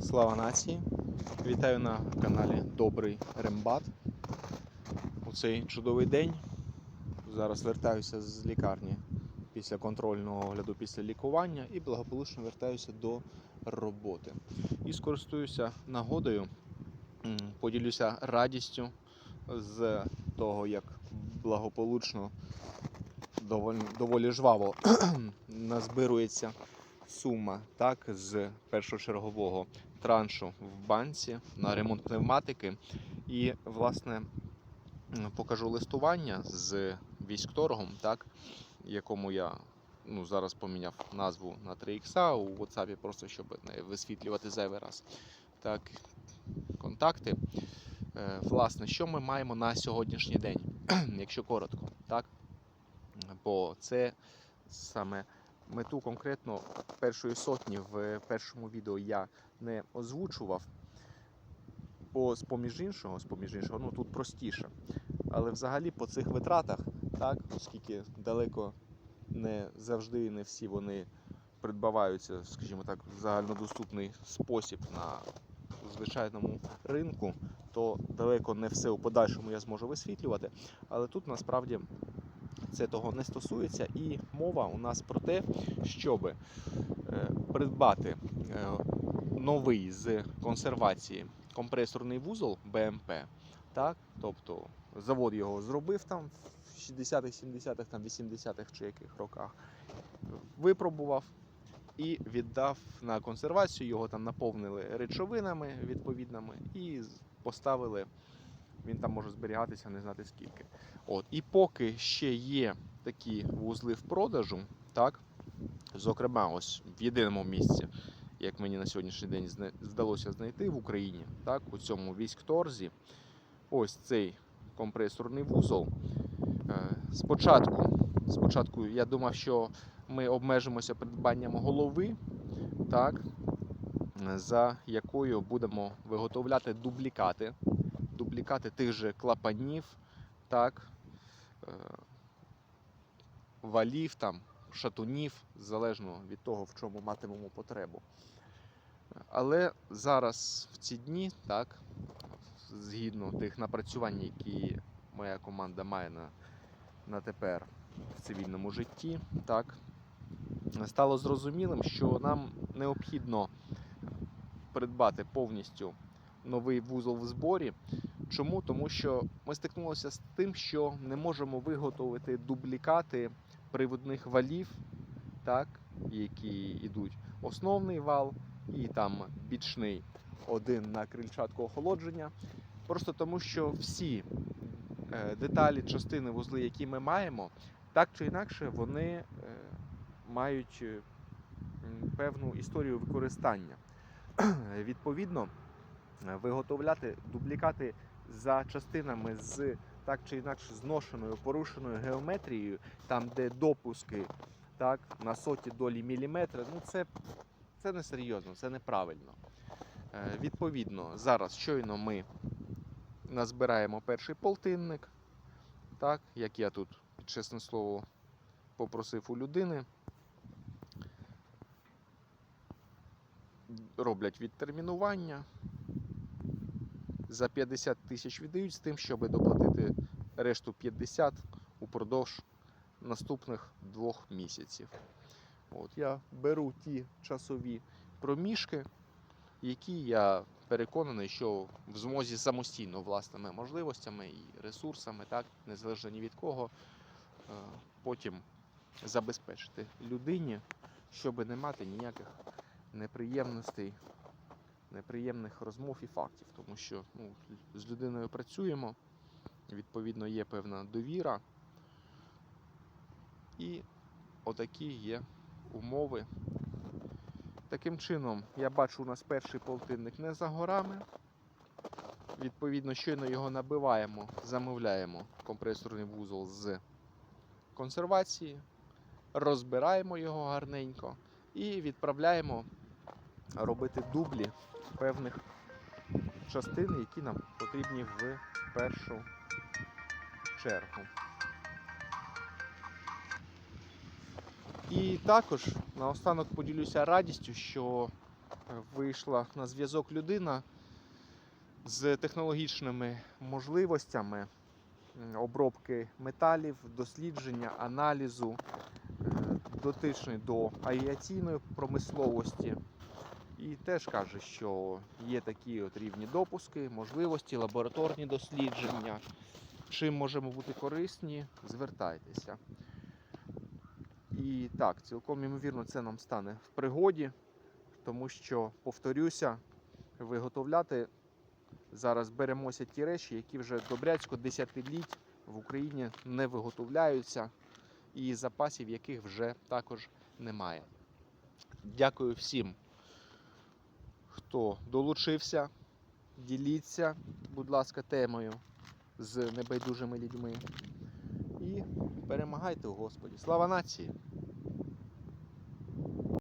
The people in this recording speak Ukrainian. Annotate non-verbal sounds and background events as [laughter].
Слава нації! Вітаю на каналі Добрий Рембат. У цей чудовий день. Зараз вертаюся з лікарні після контрольного огляду після лікування і благополучно вертаюся до роботи. І скористуюся нагодою, поділюся радістю з того, як благополучно доволі, доволі жваво [clears throat] назбирується сума так, з першочергового траншу в банці на ремонт пневматики. І, власне, покажу листування з військторгом, так, якому я ну, зараз поміняв назву на 3Х у WhatsApp, просто щоб не висвітлювати зайвий раз. Так, контакти. Е, Власне, що ми маємо на сьогоднішній день, [clears throat] якщо коротко, так? Бо це саме мету конкретно першої сотні в першому відео я не озвучував. Бо з-поміж іншого, з-поміж іншого, ну тут простіше. Але взагалі по цих витратах, так, оскільки далеко не завжди не всі вони придбаваються, скажімо так, в загальнодоступний спосіб на звичайному ринку, то далеко не все у подальшому я зможу висвітлювати. Але тут насправді це того не стосується, і мова у нас про те, щоб е, придбати е, новий з консервації компресорний вузол БМП. Так? Тобто завод його зробив там в 60-х, 70-х, там 80-х чи яких роках, випробував і віддав на консервацію. Його там наповнили речовинами відповідними і поставили. Він там може зберігатися не знати скільки. От. І поки ще є такі вузли в продажу, так, зокрема, ось в єдиному місці, як мені на сьогоднішній день здалося знайти в Україні, так, у цьому військторзі, ось цей компресорний вузол. Е, Спочатку, спочатку я думав, що ми обмежимося придбанням голови, так, за якою будемо виготовляти дублікати, дублікати тих же клапанів, так, е, валів, там, шатунів, залежно від того, в чому матимемо потребу. Але зараз в ці дні, так, згідно тих напрацювань, які моя команда має на, на тепер в цивільному житті, так, стало зрозумілим, що нам необхідно придбати повністю новий вузол в зборі. Чому? Тому що ми стикнулися з тим, що не можемо виготовити дублікати приводних валів, так, які йдуть основний вал і там бічний один на крильчатку охолодження. Просто тому, що всі е, деталі, частини, вузли, які ми маємо, так чи інакше, вони е, мають е, певну історію використання. [clears throat] Відповідно, виготовляти дублікати за частинами з так чи інакше зношеною, порушеною геометрією, там, де допуски так, на соті долі міліметра, ну це, це не серйозно, це неправильно. Е, Відповідно, зараз щойно ми назбираємо перший полтинник, так, як я тут, чесне слово, попросив у людини. Роблять відтермінування. За 50 тисяч віддають з тим, щоб доплатити решту 50 упродовж наступних двох місяців. От я беру ті часові проміжки, які я переконаний, що в змозі самостійно власними можливостями і ресурсами, так, незалежно ні від кого, е, потім забезпечити людині, щоб не мати ніяких неприємностей, неприємних розмов і фактів, тому що ну, з людиною працюємо, відповідно, є певна довіра. І отакі є умови. Таким чином, я бачу, у нас перший полтинник не за горами. Відповідно, щойно його набиваємо, замовляємо компресорний вузол з консервації, розбираємо його гарненько і відправляємо робити дублі певних частин, які нам потрібні в першу чергу. І також наостанок поділюся радістю, що вийшла на зв'язок людина з технологічними можливостями обробки металів, дослідження, аналізу, е, дотичний до авіаційної промисловості. І теж каже, що є такі от рівні допуски, можливості, лабораторні дослідження. Чим можемо бути корисні, звертайтеся. І так, цілком ймовірно, це нам стане в пригоді, тому що, повторюся, виготовляти зараз беремося ті речі, які вже добрячко десятиліть в Україні не виготовляються, і запасів яких вже також немає. Дякую всім, хто долучився. Діліться, будь ласка, темою з небайдужими людьми. І перемагайте у Господі. Слава нації!